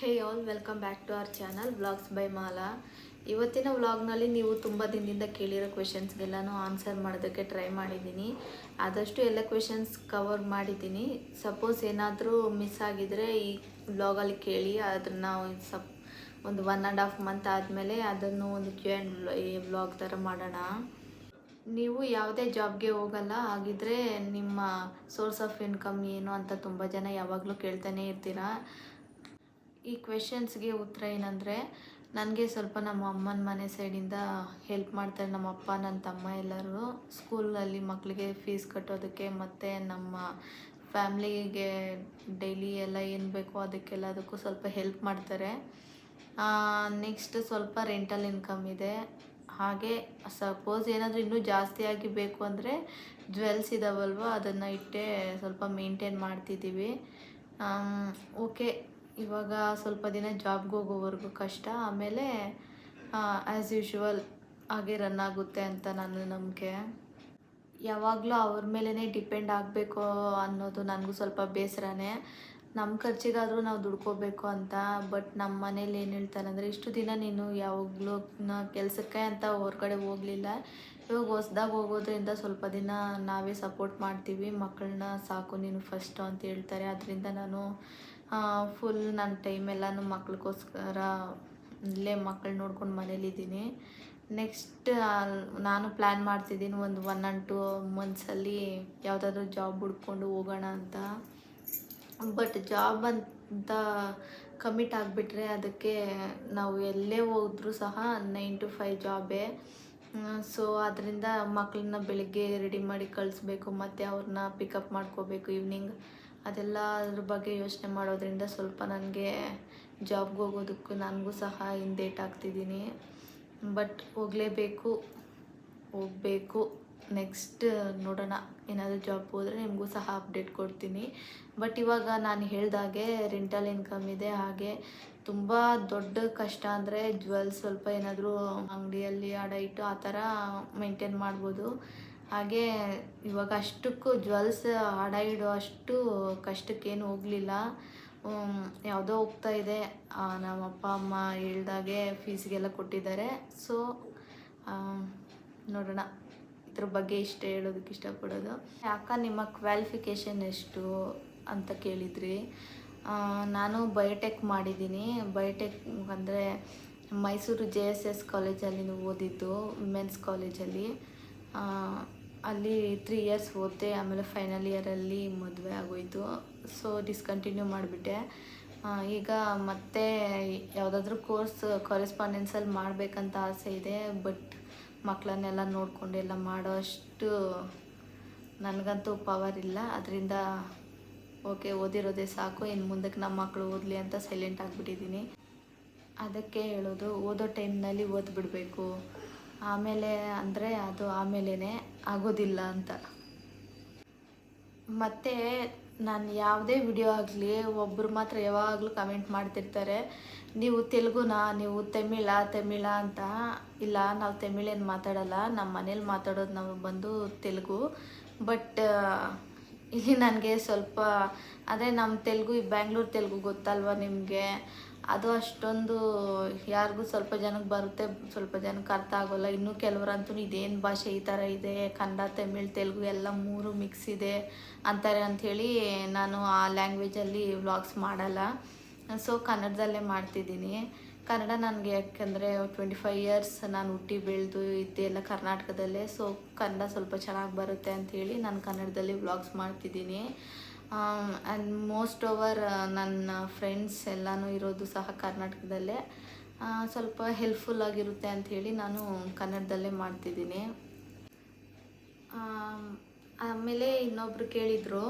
Hey all welcome back to our channel vlogs by Mala ಇವತ್ತಿನ ವ್ಲಾಗ್ನಲ್ಲಿ ನೀವು ತುಂಬ ದಿನದಿಂದ ಕೇಳಿರೋ ಕ್ವೆಶನ್ಸ್ಗೆಲ್ಲನೂ ಆನ್ಸರ್ ಮಾಡೋದಕ್ಕೆ ಟ್ರೈ ಮಾಡಿದ್ದೀನಿ. ಆದಷ್ಟು ಎಲ್ಲ ಕ್ವೆಶನ್ಸ್ ಕವರ್ ಮಾಡಿದ್ದೀನಿ. ಸಪೋಸ್ ಏನಾದರೂ ಮಿಸ್ ಆಗಿದ್ದರೆ ಈ ವ್ಲಾಗಲ್ಲಿ ಕೇಳಿ ಅದನ್ನು ಸಪ್, ಒಂದು ಒನ್ ಆ್ಯಂಡ್ ಹಾಫ್ ಮಂತ್ ಆದಮೇಲೆ ಅದನ್ನು ಒಂದು ಕ್ಯೂ ಆ್ಯಂಡ್ ವ್ಲಾಗ್ ಥರ ಮಾಡೋಣ. ನೀವು ಯಾವುದೇ ಜಾಬ್ಗೆ ಹೋಗಲ್ಲ, ಹಾಗಿದ್ರೆ ನಿಮ್ಮ ಸೋರ್ಸ್ ಆಫ್ ಇನ್ಕಮ್ ಏನು ಅಂತ ತುಂಬ ಜನ ಯಾವಾಗಲೂ ಕೇಳ್ತಾನೆ ಇರ್ತೀರಾ. ಈ ಕ್ವೆಶನ್ಸ್ಗೆ ಉತ್ತರ ಏನಂದರೆ, ನನಗೆ ಸ್ವಲ್ಪ ನಮ್ಮ ಅಮ್ಮನ ಮನೆ ಸೈಡಿಂದ ಹೆಲ್ಪ್ ಮಾಡ್ತಾರೆ ನಮ್ಮ ಅಪ್ಪ ನನ್ನ ತಮ್ಮ ಎಲ್ಲರೂ. ಸ್ಕೂಲಲ್ಲಿ ಮಕ್ಕಳಿಗೆ ಫೀಸ್ ಕಟ್ಟೋದಕ್ಕೆ ಮತ್ತು ನಮ್ಮ ಫ್ಯಾಮ್ಲಿಗೆ ಡೈಲಿ ಎಲ್ಲ ಏನು ಬೇಕೋ ಅದಕ್ಕೆಲ್ಲ ಅದಕ್ಕೂ ಸ್ವಲ್ಪ ಹೆಲ್ಪ್ ಮಾಡ್ತಾರೆ. ನೆಕ್ಸ್ಟ್ ಸ್ವಲ್ಪ ರೆಂಟಲ್ ಇನ್ಕಮ್ ಇದೆ. ಹಾಗೆ ಸಪೋಸ್ ಏನಾದರೂ ಇನ್ನೂ ಜಾಸ್ತಿ ಆಗಿ ಬೇಕು ಅಂದರೆ ಜ್ವೆಲ್ಸ್ ಇದಾವಲ್ವ, ಅದನ್ನು ಇಟ್ಟೆ ಸ್ವಲ್ಪ ಮೇಂಟೈನ್ ಮಾಡ್ತಿದ್ದೀವಿ. ಓಕೆ ಇವಾಗ ಸ್ವಲ್ಪ ದಿನ ಜಾಬ್ಗೆ ಹೋಗೋವರೆಗೂ ಕಷ್ಟ. ಆಮೇಲೆ ಆ್ಯಸ್ ಯೂಶುವಲ್ ಹಾಗೆ ರನ್ ಆಗುತ್ತೆ ಅಂತ ನನ್ನ ನಂಬಿಕೆ. ಯಾವಾಗಲೂ ಅವ್ರ ಮೇಲೇ ಡಿಪೆಂಡ್ ಆಗಬೇಕು ಅನ್ನೋದು ನನಗೂ ಸ್ವಲ್ಪ ಬೇಸರನೇ. ನಮ್ಮ ಖರ್ಚಿಗಾದರೂ ನಾವು ದುಡ್ಕೋಬೇಕು ಅಂತ ಬಟ್ ನಮ್ಮ ಮನೇಲಿ ಏನು ಹೇಳ್ತಾರೆ ಅಂದರೆ, ಇಷ್ಟು ದಿನ ನೀನು ಯಾವಾಗಲೂ ಕೆಲಸಕ್ಕೆ ಅಂತ ಹೊರಗಡೆ ಹೋಗಲಿಲ್ಲ. ಇವಾಗ ಹೊಸ್ದಾಗಿ ಹೋಗೋದ್ರಿಂದ ಸ್ವಲ್ಪ ದಿನ ನಾವೇ ಸಪೋರ್ಟ್ ಮಾಡ್ತೀವಿ. ಮಕ್ಕಳನ್ನ ಸಾಕು ನೀನು ಫಸ್ಟು ಅಂತ ಹೇಳ್ತಾರೆ. ಅದರಿಂದ ನಾನು ಫುಲ್ ನನ್ನ ಟೈಮ್ ಎಲ್ಲನೂ ಮಕ್ಳಿಗೋಸ್ಕರ ಇಲ್ಲೇ ಮಕ್ಕಳು ನೋಡ್ಕೊಂಡು ಮನೇಲಿದ್ದೀನಿ. ನೆಕ್ಸ್ಟ್ ನಾನು ಪ್ಲ್ಯಾನ್ ಮಾಡ್ತಿದ್ದೀನಿ ಒಂದು ಒನ್ ಆ್ಯಂಡ್ ಟು ಮಂತ್ಸಲ್ಲಿ ಯಾವುದಾದ್ರೂ ಜಾಬ್ ಹುಡ್ಕೊಂಡು ಹೋಗೋಣ ಅಂತ. ಬಟ್ ಜಾಬ್ ಅಂತ ಕಮಿಟ್ ಆಗಿಬಿಟ್ರೆ ಅದಕ್ಕೆ ನಾವು ಎಲ್ಲೇ ಹೋದ್ರೂ ಸಹ ನೈನ್ ಟು ಫೈವ್ ಜಾಬೇ ಸೊ ಅದರಿಂದ ಮಕ್ಕಳನ್ನ ಬೆಳಿಗ್ಗೆ ರೆಡಿ ಮಾಡಿ ಕಳಿಸ್ಬೇಕು, ಮತ್ತು ಅವ್ರನ್ನ ಪಿಕಪ್ ಮಾಡ್ಕೋಬೇಕು ಈವ್ನಿಂಗ್ ಅದೆಲ್ಲ ಅದ್ರ ಬಗ್ಗೆ ಯೋಚನೆ ಮಾಡೋದ್ರಿಂದ ಸ್ವಲ್ಪ ನನಗೆ ಜಾಬ್ಗೆ ಹೋಗೋದಕ್ಕೂ ನನಗೂ ಸಹ ಹಿಂದೇಟ್ ಆಗ್ತಿದ್ದೀನಿ. ಬಟ್ ಹೋಗಲೇಬೇಕು, ಹೋಗಬೇಕು. ನೆಕ್ಸ್ಟ್ ನೋಡೋಣ, ಏನಾದರೂ ಜಾಬ್ ಹೋದರೆ ನಿಮಗೂ ಸಹ ಅಪ್ಡೇಟ್ ಕೊಡ್ತೀನಿ. ಬಟ್ ಇವಾಗ ನಾನು ಹೇಳ್ದಾಗೆ ರೆಂಟಲ್ ಇನ್ಕಮ್ ಇದೆ, ಹಾಗೆ ತುಂಬ ದೊಡ್ಡ ಕಷ್ಟ ಅಂದರೆ ಜ್ಯುವೆಲ್ಸ್ ಸ್ವಲ್ಪ ಏನಾದರೂ ಅಂಗಡಿಯಲ್ಲಿ ಅಡ ಇಟ್ಟು ಆ ಥರ ಮೇಂಟೈನ್ ಮಾಡ್ಬೋದು. ಹಾಗೆ ಇವಾಗ ಅಷ್ಟಕ್ಕೂ ಜ್ಯುವೆಲ್ಸ್ ಅಡ ಇಡೋ ಅಷ್ಟು ಕಷ್ಟಕ್ಕೇನು ಹೋಗಲಿಲ್ಲ. ಯಾವುದೋ ಹೋಗ್ತಾ ಇದೆ. ನಮ್ಮ ಅಪ್ಪ ಅಮ್ಮ ಹೇಳ್ದಾಗೆ ಫೀಸ್ಗೆಲ್ಲ ಕೊಟ್ಟಿದ್ದಾರೆ. ಸೊ ನೋಡೋಣ. ಇದ್ರ ಬಗ್ಗೆ ಇಷ್ಟ ಹೇಳೋದಕ್ಕೆ ಇಷ್ಟಪಡೋದು. ಯಾಕ ನಿಮ್ಮ ಕ್ವಾಲಿಫಿಕೇಷನ್ ಎಷ್ಟು ಅಂತ ಕೇಳಿದ್ರಿ. ನಾನು ಬಯೋಟೆಕ್ ಮಾಡಿದ್ದೀನಿ. ಬಯೋಟೆಕ್ ಅಂದರೆ ಮೈಸೂರು ಜೆ ಎಸ್ ಎಸ್ ಕಾಲೇಜಲ್ಲಿ ಓದಿದ್ದು ವಿಮೆನ್ಸ್ ಕಾಲೇಜಲ್ಲಿ ಅಲ್ಲಿ ತ್ರೀ ಇಯರ್ಸ್ ಓದಿದೆ ಆಮೇಲೆ ಫೈನಲ್ ಇಯರಲ್ಲಿ ಮದುವೆ ಆಗೋಯಿತು. ಸೊ ಡಿಸ್ಕಂಟಿನ್ಯೂ ಮಾಡಿಬಿಟ್ಟೆ. ಈಗ ಮತ್ತೆ ಯಾವುದಾದ್ರೂ ಕೋರ್ಸ್ ಕರೆಸ್ಪಾಂಡೆನ್ಸಲ್ಲಿ ಮಾಡಬೇಕಂತ ಆಸೆ ಇದೆ ಬಟ್ ಮಕ್ಕಳನ್ನೆಲ್ಲ ನೋಡಿಕೊಂಡು ಎಲ್ಲ ಮಾಡೋ ಅಷ್ಟು ನನಗಂತೂ ಪವರ್ ಇಲ್ಲ. ಅದರಿಂದ ಓಕೆ ಓದಿರೋದೇ ಸಾಕು. ಇನ್ನು ಮುಂದಕ್ಕೆ ನಮ್ಮ ಮಕ್ಕಳು ಓದಲಿ ಅಂತ ಸೈಲೆಂಟ್ ಆಗಿಬಿಟ್ಟಿದ್ದೀನಿ. ಅದಕ್ಕೆ ಹೇಳೋದು, ಓದೋ ಟೈಮ್ನಲ್ಲಿ ಓದ್ಬಿಡಬೇಕು. ಆಮೇಲೆ ಅಂದರೆ ಅದು ಆಮೇಲೇ ಆಗೋದಿಲ್ಲ ಅಂತ. ಮತ್ತು ನಾನು ಯಾವುದೇ ವಿಡಿಯೋ ಆಗಲಿ ಒಬ್ಬರು ಮಾತ್ರ ಯಾವಾಗಲೂ ಕಮೆಂಟ್ ಮಾಡ್ತಿರ್ತಾರೆ, ನೀವು ತೆಲುಗುನಾ? ನೀವು ತಮಿಳ? ತಮಿಳ? ಅಂತ. ಇಲ್ಲ, ನಾವು ತಮಿಳೇನು ಮಾತಾಡಲ್ಲ. ನಮ್ಮ ಮನೇಲಿ ಮಾತಾಡೋದು ನಾವು ಬಂದು ತೆಲುಗು. ಬಟ್, ಇಲ್ಲಿ ನನಗೆ ಸ್ವಲ್ಪ, ಅದೇ ನಮ್ಮ ತೆಲುಗು, ಈ ಬ್ಯಾಂಗ್ಳೂರು ತೆಲುಗು ಗೊತ್ತಲ್ವ ನಿಮಗೆ? ಅದು ಅಷ್ಟೊಂದು ಯಾರಿಗೂ ಸ್ವಲ್ಪ ಜನಕ್ಕೆ ಬರುತ್ತೆ, ಸ್ವಲ್ಪ ಜನಕ್ಕೆ ಅರ್ಥ ಆಗೋಲ್ಲ. ಇನ್ನೂ ಕೆಲವರಂತೂ ಇದೇನು ಭಾಷೆ ಈ ಥರ ಇದೆ, ಕನ್ನಡ, ತಮಿಳ್, ತೆಲುಗು ಎಲ್ಲ ಮೂರು ಮಿಕ್ಸ್ ಇದೆ ಅಂತಾರೆ ಅಂಥೇಳಿ ನಾನು ಆ ಲ್ಯಾಂಗ್ವೇಜಲ್ಲಿ ವ್ಲಾಗ್ಸ್ ಮಾಡಲ್ಲ. ಸೊ ಕನ್ನಡದಲ್ಲೇ ಮಾಡ್ತಿದ್ದೀನಿ. ಕನ್ನಡ ನನಗೆ ಯಾಕೆಂದರೆ ಟ್ವೆಂಟಿ ಫೈವ್ ಇಯರ್ಸ್ ನಾನು ಹುಟ್ಟಿ ಬೆಳೆದು ಇದ್ದೆ ಎಲ್ಲ ಕರ್ನಾಟಕದಲ್ಲೇ. ಸೊ ಕನ್ನಡ ಸ್ವಲ್ಪ ಚೆನ್ನಾಗಿ ಬರುತ್ತೆ ಅಂಥೇಳಿ ನಾನು ಕನ್ನಡದಲ್ಲಿ ವ್ಲಾಗ್ಸ್ ಮಾಡ್ತಿದ್ದೀನಿ. ಆ್ಯಂಡ್ ಮೋಸ್ಟ್ ಓವರ್ ನನ್ನ ಫ್ರೆಂಡ್ಸ್ ಎಲ್ಲನೂ ಇರೋದು ಸಹ ಕರ್ನಾಟಕದಲ್ಲೇ. ಸ್ವಲ್ಪ ಹೆಲ್ಪ್ಫುಲ್ ಆಗಿರುತ್ತೆ ಅಂಥೇಳಿ ನಾನು ಕನ್ನಡದಲ್ಲೇ ಮಾಡ್ತಿದ್ದೀನಿ. ಆಮೇಲೆ ಇನ್ನೊಬ್ರು ಕೇಳಿದರು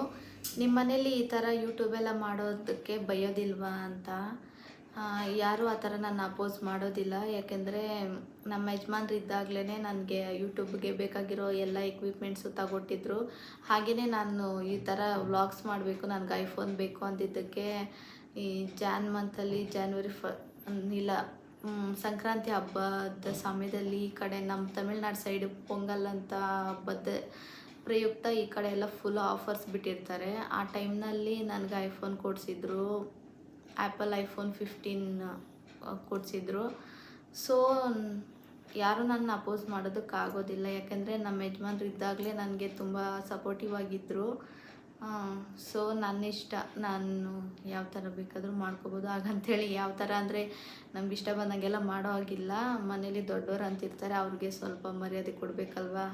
ನಿಮ್ಮ ಮನೇಲಿ ಈ ಥರ ಯೂಟ್ಯೂಬೆಲ್ಲ ಮಾಡೋದಕ್ಕೆ ಬೈಯೋದಿಲ್ವಾ? ಅಂತ. ಯಾರೂ ಆ ಥರ ನಾನು ಅಪೋಸ್ ಮಾಡೋದಿಲ್ಲ. ಯಾಕೆಂದರೆ ನಮ್ಮ ಯಜಮಾನ್ರು ಇದ್ದಾಗಲೇ ನನಗೆ ಯೂಟ್ಯೂಬ್ಗೆ ಬೇಕಾಗಿರೋ ಎಲ್ಲ ಎಕ್ವಿಪ್ಮೆಂಟ್ಸು ತಗೊಟ್ಟಿದ್ರು. ಹಾಗೆಯೇ ನಾನು ಈ ಥರ ವ್ಲಾಗ್ಸ್ ಮಾಡಬೇಕು, ನನಗೆ ಐಫೋನ್ ಬೇಕು ಅಂದಿದ್ದಕ್ಕೆ ಈ ಜಾನ್ ಮಂತಲ್ಲಿ ಜಾನ್ವರಿ ಫ ಇಲ್ಲ ಸಂಕ್ರಾಂತಿ ಹಬ್ಬದ ಸಮಯದಲ್ಲಿ ಈ ಕಡೆ ನಮ್ಮ ತಮಿಳ್ನಾಡು ಸೈಡ್ ಪೊಂಗಲ್ ಅಂತ ಹಬ್ಬದ ಪ್ರಯುಕ್ತ ಈ ಕಡೆ ಎಲ್ಲ ಫುಲ್ ಆಫರ್ಸ್ ಬಿಟ್ಟಿರ್ತಾರೆ. ಆ ಟೈಮ್ನಲ್ಲಿ ನನಗೆ ಐಫೋನ್ ಕೊಡಿಸಿದ್ರು. ಆ್ಯಪಲ್ ಐಫೋನ್ ಫಿಫ್ಟೀನ್ ಕೊಡಿಸಿದ್ರು. ಸೊ ಯಾರು ನನ್ನ ಅಪೋಸ್ ಮಾಡೋದಕ್ಕಾಗೋದಿಲ್ಲ ಯಾಕೆಂದರೆ ನಮ್ಮ ಯಜಮಾನ್ರು ಇದ್ದಾಗಲೇ ನನಗೆ ತುಂಬ ಸಪೋರ್ಟಿವ್ ಆಗಿದ್ದರು ಸೊ ನನ್ನ ಇಷ್ಟ, ನಾನು ಯಾವ ಥರ ಬೇಕಾದರೂ ಮಾಡ್ಕೋಬೋದು. ಹಾಗಂತೇಳಿ ಯಾವ ಥರ ಅಂದರೆ ನಮ್ಗೆ ಇಷ್ಟ ಬಂದಂಗೆಲ್ಲ ಮಾಡೋ ಹಾಗಿಲ್ಲ. ಮನೇಲಿ ದೊಡ್ಡವ್ರು ಅಂತಿರ್ತಾರೆ, ಅವ್ರಿಗೆ ಸ್ವಲ್ಪ ಮರ್ಯಾದೆ ಕೊಡಬೇಕಲ್ವಾ?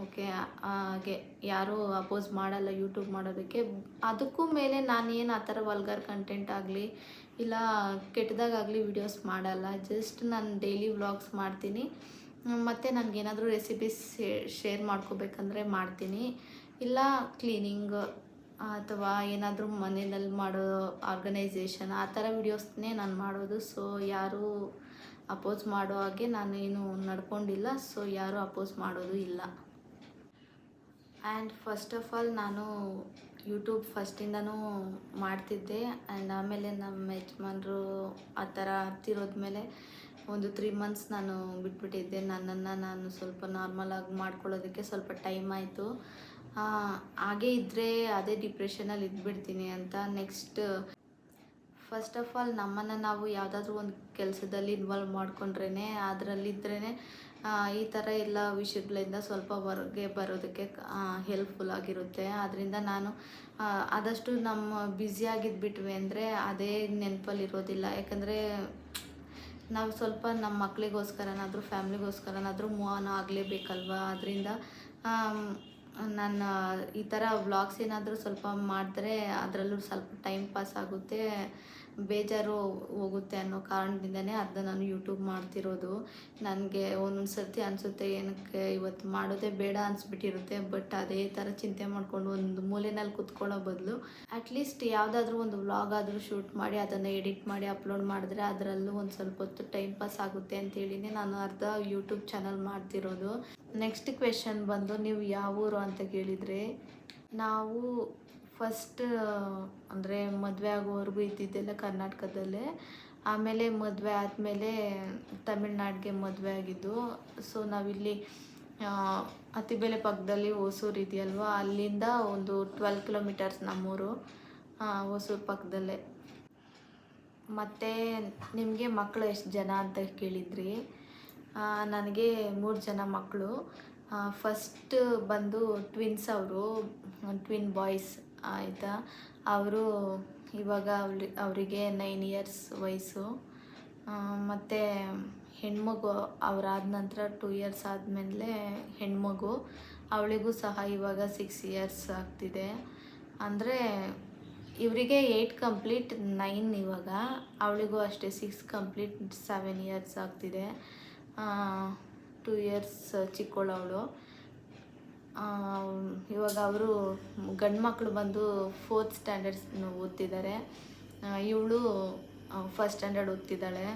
ಓಕೆ ಹಾಗೆ ಯಾರೂ ಅಪೋಸ್ ಮಾಡಲ್ಲ, ಯೂಟ್ಯೂಬ್ ಮಾಡೋದಕ್ಕೆ. ಅದಕ್ಕೂ ಮೇಲೆ ನಾನೇನು ಆ ಥರ ವಲ್ಗರ್ ಕಂಟೆಂಟ್ ಆಗಲಿ, ಇಲ್ಲ ಕೆಟ್ಟದಾಗಲಿ ವಿಡಿಯೋಸ್ ಮಾಡಲ್ಲ. ಜಸ್ಟ್ ನಾನು ಡೈಲಿ ವ್ಲಾಗ್ಸ್ ಮಾಡ್ತೀನಿ. ಮತ್ತು ನನಗೇನಾದರೂ ರೆಸಿಪೀಸ್ ಶೇರ್ ಮಾಡ್ಕೋಬೇಕಂದ್ರೆ ಮಾಡ್ತೀನಿ. ಇಲ್ಲ ಕ್ಲೀನಿಂಗ್ ಅಥವಾ ಏನಾದರೂ ಮನೆಯಲ್ಲಿ ಮಾಡೋ ಆರ್ಗನೈಸೇಷನ್, ಆ ಥರ ವೀಡಿಯೋಸ್ನೇ ನಾನು ಮಾಡೋದು. ಸೊ, ಯಾರೂ ಅಪೋಸ್ ಮಾಡೋ ಹಾಗೆ ನಾನೇನು ನಡ್ಕೊಂಡಿಲ್ಲ. ಸೊ, ಯಾರೂ ಅಪೋಸ್ ಮಾಡೋದು ಇಲ್ಲ. ಆ್ಯಂಡ್ ಫಸ್ಟ್ ಆಫ್ ಆಲ್ ನಾನು ಯೂಟ್ಯೂಬ್ ಫಸ್ಟಿಂದನೂ ಮಾಡ್ತಿದ್ದೆ. ಆ್ಯಂಡ್ ಆಮೇಲೆ ನಮ್ಮ ಯಜಮಾನ್ರು ಆ ಥರ ಹತ್ತಿರೋದ್ಮೇಲೆ ಒಂದು ತ್ರೀ ಮಂತ್ಸ್ ನಾನು ಬಿಟ್ಬಿಟ್ಟಿದ್ದೆ. ನನ್ನನ್ನು ನಾನು ಸ್ವಲ್ಪ ನಾರ್ಮಲಾಗಿ ಮಾಡ್ಕೊಳ್ಳೋದಕ್ಕೆ ಸ್ವಲ್ಪ ಟೈಮ್ ಆಯಿತು. ಹಾಗೇ ಇದ್ದರೆ ಅದೇ ಡಿಪ್ರೆಷನಲ್ಲಿ ಇದ್ಬಿಡ್ತೀನಿ ಅಂತ ನೆಕ್ಸ್ಟ್ ಫಸ್ಟ್ ಆಫ್ ಆಲ್ ನಮ್ಮನ್ನು ನಾವು ಯಾವುದಾದ್ರೂ ಒಂದು ಕೆಲಸದಲ್ಲಿ ಇನ್ವಾಲ್ವ್ ಮಾಡ್ಕೊಂಡ್ರೇ ಅದರಲ್ಲಿದ್ರೇ ಈ ಥರ ಎಲ್ಲ ವಿಷಯಗಳಿಂದ ಸ್ವಲ್ಪ ಹೊರಗೆ ಬರೋದಕ್ಕೆ ಹೆಲ್ಪ್ಫುಲ್ ಆಗಿರುತ್ತೆ. ಆದ್ದರಿಂದ ನಾನು ಆದಷ್ಟು ನಮ್ಮ ಬ್ಯುಸಿಯಾಗಿದ್ಬಿಟ್ವಿ ಅಂದರೆ ಅದೇ ನೆನಪಲ್ಲಿ ಇರೋದಿಲ್ಲ. ಯಾಕಂದರೆ ನಾವು ಸ್ವಲ್ಪ ನಮ್ಮ ಮಕ್ಕಳಿಗೋಸ್ಕರನಾದರೂ ಫ್ಯಾಮ್ಲಿಗೋಸ್ಕರನಾದರೂ ಮೂವ್ ಆನ್ ಆಗಲೇಬೇಕಲ್ವಾ? ಅದರಿಂದ ನಾನು ಈ ಥರ ವ್ಲಾಗ್ಸ್ ಏನಾದರೂ ಸ್ವಲ್ಪ ಮಾಡಿದ್ರೆ ಅದರಲ್ಲೂ ಸ್ವಲ್ಪ ಟೈಮ್ ಪಾಸ್ ಆಗುತ್ತೆ. ಬೇಜಾರು ಹೋಗುತ್ತೆ ಅನ್ನೋ ಕಾರಣದಿಂದನೇ ಅರ್ಧ ನಾನು ಯೂಟ್ಯೂಬ್ ಮಾಡ್ತಿರೋದು. ನನಗೆ ಒಂದೊಂದು ಸರ್ತಿ ಅನಿಸುತ್ತೆ ಏನಕ್ಕೆ ಇವತ್ತು ಮಾಡೋದೇ ಬೇಡ ಅನಿಸ್ಬಿಟ್ಟಿರುತ್ತೆ ಬಟ್ ಅದೇ ಥರ ಚಿಂತೆ ಮಾಡಿಕೊಂಡು ಒಂದು ಮೂಲೆಯಲ್ಲಿ ಕುತ್ಕೊಳ್ಳೋ ಬದಲು ಅಟ್ಲೀಸ್ಟ್ ಯಾವುದಾದ್ರೂ ಒಂದು ವ್ಲಾಗ್ ಆದರೂ ಶೂಟ್ ಮಾಡಿ, ಅದನ್ನು ಎಡಿಟ್ ಮಾಡಿ ಅಪ್ಲೋಡ್ ಮಾಡಿದ್ರೆ ಅದರಲ್ಲೂ ಒಂದು ಸ್ವಲ್ಪ ಹೊತ್ತು ಟೈಮ್ ಪಾಸ್ ಆಗುತ್ತೆ ಅಂತೇಳಿನೇ ನಾನು ಅರ್ಧ ಯೂಟ್ಯೂಬ್ ಚಾನಲ್ ಮಾಡ್ತಿರೋದು. ನೆಕ್ಸ್ಟ್ ಕ್ವೆಶನ್ ಬಂದು ನೀವು ಯಾವ ಊರು ಅಂತ ಕೇಳಿದರೆ, ನಾವು ಫಸ್ಟ್ ಅಂದರೆ ಮದುವೆ ಆಗೋವರೆಗೂ ಇದ್ದಿದ್ದೆಲ್ಲ ಕರ್ನಾಟಕದಲ್ಲೇ. ಆಮೇಲೆ ಮದುವೆ ಆದಮೇಲೆ ತಮಿಳ್ನಾಡಿಗೆ ಮದುವೆ ಆಗಿದ್ದು. ಸೊ ನಾವಿಲ್ಲಿ ಅತಿಬೆಲೆ ಪಕ್ಕದಲ್ಲಿ ಹೊಸೂರು ಇದೆಯಲ್ವ? ಅಲ್ಲಿಂದ ಒಂದು ಟ್ವೆಲ್ ಕಿಲೋಮೀಟರ್ಸ್ ನಮ್ಮೂರು ಹೊಸೂರು ಪಕ್ಕದಲ್ಲೇ. ಮತ್ತು ನಿಮಗೆ ಮಕ್ಕಳು ಎಷ್ಟು ಜನ ಅಂತ ಕೇಳಿದ್ರಿ? ನನಗೆ ಮೂರು ಜನ ಮಕ್ಕಳು ಫಸ್ಟ್ ಬಂದು ಟ್ವಿನ್ಸ್ ಅವರು ಟ್ವಿನ್ ಬಾಯ್ಸ್ ಆಯಿತಾ? ಅವರು ಇವಾಗ ಅವ್ರಿ, ಅವರಿಗೆ ನೈನ್ ಇಯರ್ಸ್ ವಯಸ್ಸು. ಮತ್ತು ಹೆಣ್ಮಗು ಅವರಾದ ನಂತರ ಟೂ ಇಯರ್ಸ್ ಆದಮೇಲೆ ಹೆಣ್ಮಗು. ಅವಳಿಗೂ ಸಹ ಇವಾಗ ಸಿಕ್ಸ್ ಇಯರ್ಸ್ ಆಗ್ತಿದೆ. ಅಂದರೆ ಇವರಿಗೆ ಏಯ್ಟ್ ಕಂಪ್ಲೀಟ್ ನೈನ್ ಇವಾಗ. ಅವಳಿಗೂ ಅಷ್ಟೇ ಸಿಕ್ಸ್ ಕಂಪ್ಲೀಟ್ ಸೆವೆನ್ ಇಯರ್ಸ್ ಆಗ್ತಿದೆ. ಟೂ ಇಯರ್ಸ್ ಚಿಕ್ಕವಳವಳು ಇವಾಗ ಅವರು ಗಂಡು ಮಕ್ಕಳು ಬಂದು ಫೋರ್ತ್ ಸ್ಟ್ಯಾಂಡರ್ಡ್ಸ್ ಓದ್ತಿದ್ದಾರೆ. ಇವಳು ಫಸ್ಟ್ ಸ್ಟ್ಯಾಂಡರ್ಡ್ ಓದ್ತಿದ್ದಾಳೆ.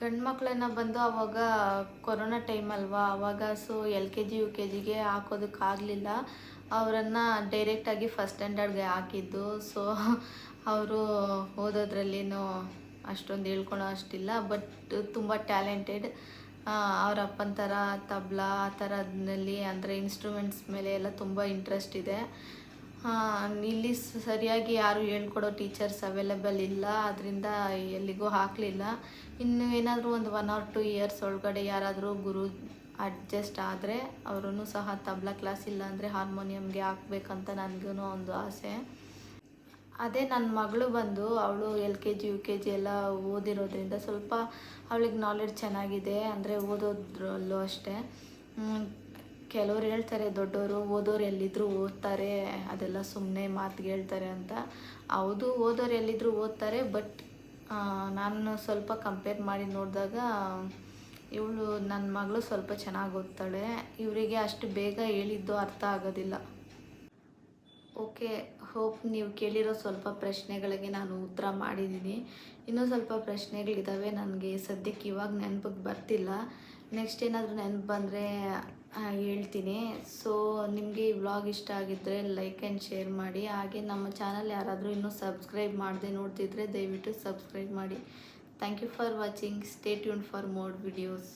ಗಂಡು ಮಕ್ಕಳನ್ನ ಬಂದು ಅವಾಗ ಕೊರೋನಾ ಟೈಮ್ ಅಲ್ವಾ? ಅವಾಗ so L K G U K ಜಿಗೆ ಹಾಕೋದಕ್ಕಾಗಲಿಲ್ಲ ಅವರನ್ನು ಡೈರೆಕ್ಟಾಗಿ ಫಸ್ಟ್ ಸ್ಟ್ಯಾಂಡರ್ಡ್ಗೆ ಹಾಕಿದ್ದು. ಸೊ ಅವರು ಓದೋದ್ರಲ್ಲಿನೂ ಅಷ್ಟೊಂದು ಹೇಳ್ಕೊಳೋ ಅಷ್ಟಿಲ್ಲ. ಬಟ್ ತುಂಬ ಟ್ಯಾಲೆಂಟೆಡ್ ಅವ್ರ ಅಪ್ಪನ ಥರ, ತಬಲಾ, ಆ ಥರದ್ನಲ್ಲಿ ಅಂದರೆ ಇನ್ಸ್ಟ್ರೂಮೆಂಟ್ಸ್ ಮೇಲೆ ಎಲ್ಲ ತುಂಬ ಇಂಟ್ರೆಸ್ಟ್ ಇದೆ. ಇಲ್ಲಿ ಸರಿಯಾಗಿ ಯಾರು ಹೇಳ್ಕೊಡೋ ಟೀಚರ್ಸ್ ಅವೈಲೇಬಲ್ ಇಲ್ಲ ಅದರಿಂದ ಎಲ್ಲಿಗೂ ಹಾಕಲಿಲ್ಲ. ಇನ್ನು ಏನಾದರೂ ಒಂದು ಒನ್ ಆರ್ ಟು ಇಯರ್ಸ್ ಒಳಗಡೆ ಯಾರಾದರೂ ಗುರು ಅಡ್ಜಸ್ಟ್ ಆದರೆ ಅವರೂ ಸಹ ತಬಲಾ ಕ್ಲಾಸ್ ಇಲ್ಲ ಅಂದರೆ ಹಾರ್ಮೋನಿಯಮ್ಗೆ ಹಾಕ್ಬೇಕಂತ ನನಗೂ ಒಂದು ಆಸೆ. ಅದೇ ನನ್ನ ಮಗಳು ಬಂದು ಅವಳು L K G, U K G ಎಲ್ಲ ಓದಿರೋದ್ರಿಂದ ಸ್ವಲ್ಪ ಅವಳಿಗೆ ನಾಲೆಡ್ಜ್ ಚೆನ್ನಾಗಿದೆ ಅಂದರೆ ಓದೋದ್ರಲ್ಲೂ ಅಷ್ಟೇ. ಕೆಲವ್ರು ಹೇಳ್ತಾರೆ ದೊಡ್ಡವರು ಓದೋರು ಎಲ್ಲಿದ್ದರೂ ಓದ್ತಾರೆ, ಅದೆಲ್ಲ ಸುಮ್ಮನೆ ಮಾತು ಹೇಳ್ತಾರೆ ಅಂತ. ಹೌದು, ಓದೋರು ಎಲ್ಲಿದ್ದರೂ ಓದ್ತಾರೆ ಬಟ್ ನಾನು ಸ್ವಲ್ಪ ಕಂಪೇರ್ ಮಾಡಿ ನೋಡಿದಾಗ ಇವಳು ನನ್ನ ಮಗಳು ಸ್ವಲ್ಪ ಚೆನ್ನಾಗಿ ಓದ್ತಾಳೆ. ಇವರಿಗೆ ಅಷ್ಟು ಬೇಗ ಹೇಳಿದ್ದು ಅರ್ಥ ಆಗೋದಿಲ್ಲ. ಓಕೆ. ಹೋಪ್ ನೀವು ಕೇಳಿರೋ ಸ್ವಲ್ಪ ಪ್ರಶ್ನೆಗಳಿಗೆ ನಾನು ಉತ್ತರ ಮಾಡಿದ್ದೀನಿ. ಇನ್ನೂ ಸ್ವಲ್ಪ ಪ್ರಶ್ನೆಗಳಿದ್ದಾವೆ ನನಗೆ ಸದ್ಯಕ್ಕೆ ಇವಾಗ ನೆನಪಿಗೆ ಬರ್ತಿಲ್ಲ. ನೆಕ್ಸ್ಟ್ ಏನಾದರೂ ನೆನಪು ಬಂದರೆ ಹೇಳ್ತೀನಿ. ಸೊ ನಿಮಗೆ ಈ ವ್ಲಾಗ್ ಇಷ್ಟ ಆಗಿದ್ದರೆ ಲೈಕ್ ಆ್ಯಂಡ್ ಶೇರ್ ಮಾಡಿ. ಹಾಗೆ ನಮ್ಮ ಚಾನಲ್ ಯಾರಾದರೂ ಇನ್ನೂ ಸಬ್ಸ್ಕ್ರೈಬ್ ಮಾಡದೆ ನೋಡ್ತಿದ್ರೆ ದಯವಿಟ್ಟು ಸಬ್ಸ್ಕ್ರೈಬ್ ಮಾಡಿ. Thank you for watching stay tune for more videos